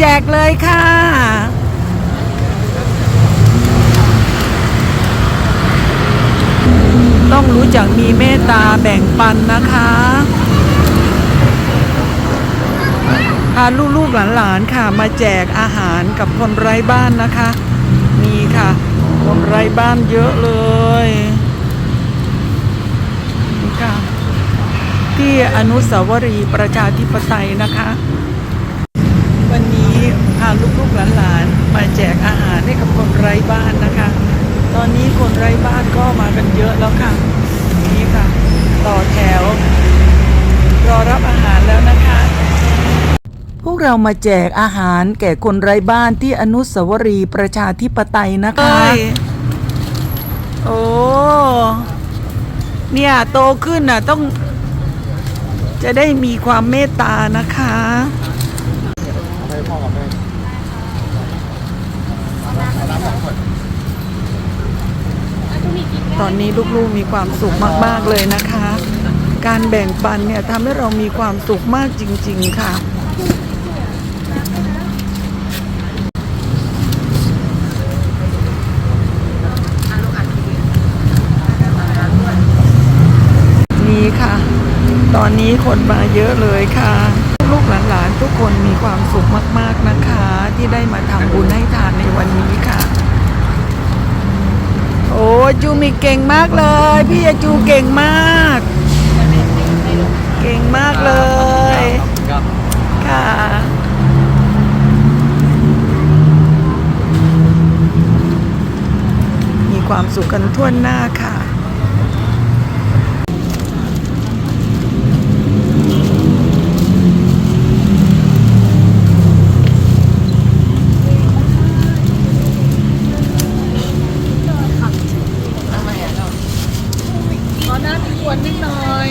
แจกเลยค่ะ ต้องรู้จักมีเมตตาแบ่งปันนะคะพาลูกๆหลานๆค่ะ มาแจกอาหารกับคนไร้บ้านนะคะมีค่ะ คนไร้บ้านเยอะเลยนี่ค่ะ ที่อนุสาวรีย์ประชาธิปไตยนะคะ พาลูกๆหลานๆมาแจกอาหารให้กับคนไร้บ้านนะคะ ตอนนี้คนไร้บ้านก็มากันเยอะแล้วค่ะ นี่ค่ะ ต่อแถว รอรับอาหารแล้วนะคะ พวกเรามาแจกอาหารแก่คนไร้บ้านที่อนุสาวรีย์ประชาธิปไตยนะคะ โอ้ เนี่ยโตขึ้นน่ะต้องจะได้มีความเมตตานะคะ ตอนนี้ลูกๆมีความสุขมาก ๆ เลยนะคะ การแบ่งปันเนี่ยทำให้เรามีความสุขมากจริงๆค่ะนี่ค่ะตอนนี้คนมาเยอะเลยค่ะ ลูกหลานๆทุกคนมีความสุขมากๆนะคะ ที่ได้มาทำบุญให้ทานในวันนี้ค่ะ โอ้จูมีเก่งมากเลย พี่ยาจูเก่งมาก เก่งมากเลยค่ะ มีความสุขกันทั่วหน้าค่ะ ขอน้ำอีกขวดนิดหน่อย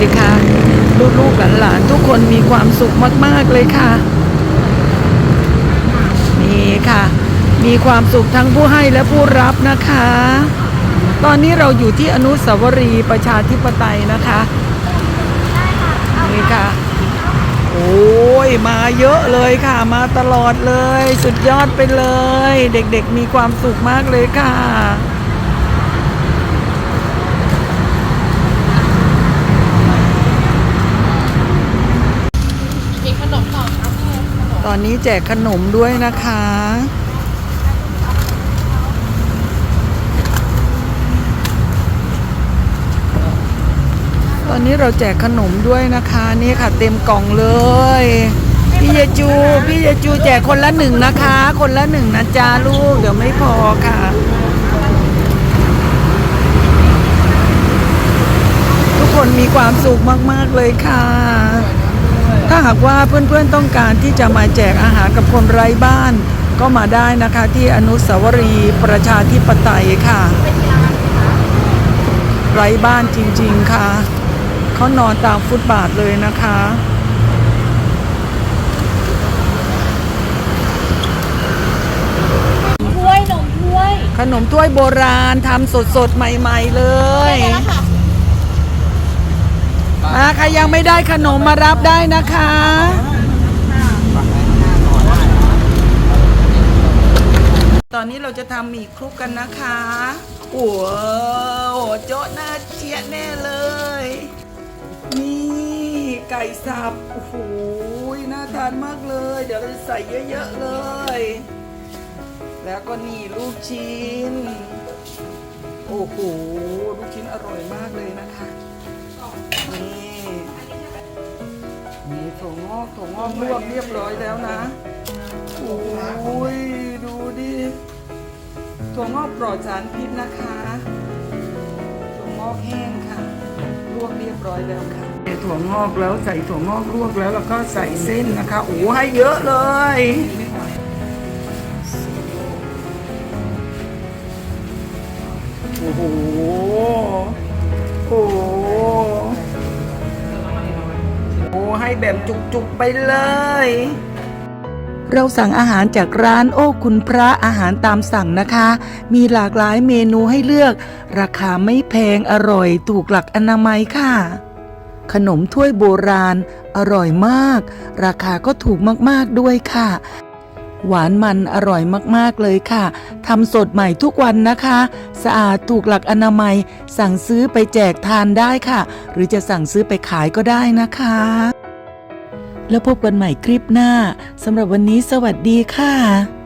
สิคะลูกๆหลานๆทุกคนมีความสุขมาก ๆ เลยค่ะ นี่ค่ะ มีความสุขทั้งผู้ให้และผู้รับนะคะ ตอนนี้เราอยู่ที่อนุสาวรีย์ประชาธิปไตยนะคะ นี่ค่ะ โอ้ยมาเยอะเลยค่ะ มาตลอดเลย สุดยอดไปเลย เด็กๆมีความสุขมากเลยค่ะมีขนมต่อครับตอนนี้แจกขนมด้วยนะคะ อนนี้เราแจกขนมด้วยนะคะ นี่ค่ะเต็มกล่องเลย พี่เยจู พี่เยจูแจกคนละหนึ่งนะคะ คนละหนึ่งนะจ๊ะลูก เดี๋ยวไม่พอค่ะทุกคนมีความสุขมาก ๆ เลยค่ะ ถ้าหากว่าเพื่อน ๆ ต้องการที่จะมาแจกอาหารกับคนไร้บ้าน ก็มาได้นะคะที่อนุสาวรีย์ประชาธิปไตยค่ะ ไร้บ้านจริง ๆ ค่ะ เขานอนตามฟุตบาทเลยนะคะ ถ้วยนมถ้วยขนมถ้วยโบราณทำสดๆ ใหม่ ๆ เลย ได้แล้วค่ะมาใครยังไม่ได้ขนมมารับได้นะคะ ตอนนี้เราจะทำหมี่คลุกกันนะคะโอ้โหโจ๊ะหน้าเจี๊ยะแน่เลย นี่ไก่สับ โอ้โห น่าทานมากเลย เดี๋ยวเราจะใส่เยอะๆเลย แล้วก็นี่ลูกชิ้น โอ้โห ลูกชิ้นอร่อยมากเลยนะคะ นี่นี่ถั่วงอกถั่วงอกลวกเรียบร้อยแล้วนะ โอ้ย ดูดิถั่วงอกปลอดสารพิษนะคะถั่วงอกแห้งค่ะ วกเรียบร้อยแล้วค่ะถั่วงอกแล้วใส่ถั่วงอกลวกแล้วแล้วก็ใส่เส้นนะคะโอ้ให้เยอะเลยโอ้โหโอ้โหโอ้ให้แบบจุกๆไปเลย เราสั่งอาหารจากร้านโอ้คุณพระอาหารตามสั่งนะคะ มีหลากหลายเมนูให้เลือก ราคาไม่แพงอร่อยถูกหลักอนามัยค่ะ ขนมถ้วยโบราณ อร่อยมาก ราคาก็ถูกมากๆด้วยค่ะ หวานมันอร่อยมากๆเลยค่ะทำสดใหม่ทุกวันนะคะ สะอาดถูกหลักอนามัย สั่งซื้อไปแจกทานได้ค่ะ หรือจะสั่งซื้อไปขายก็ได้นะคะ แล้วพบกันใหม่คลิปหน้าสำหรับวันนี้สวัสดีค่ะ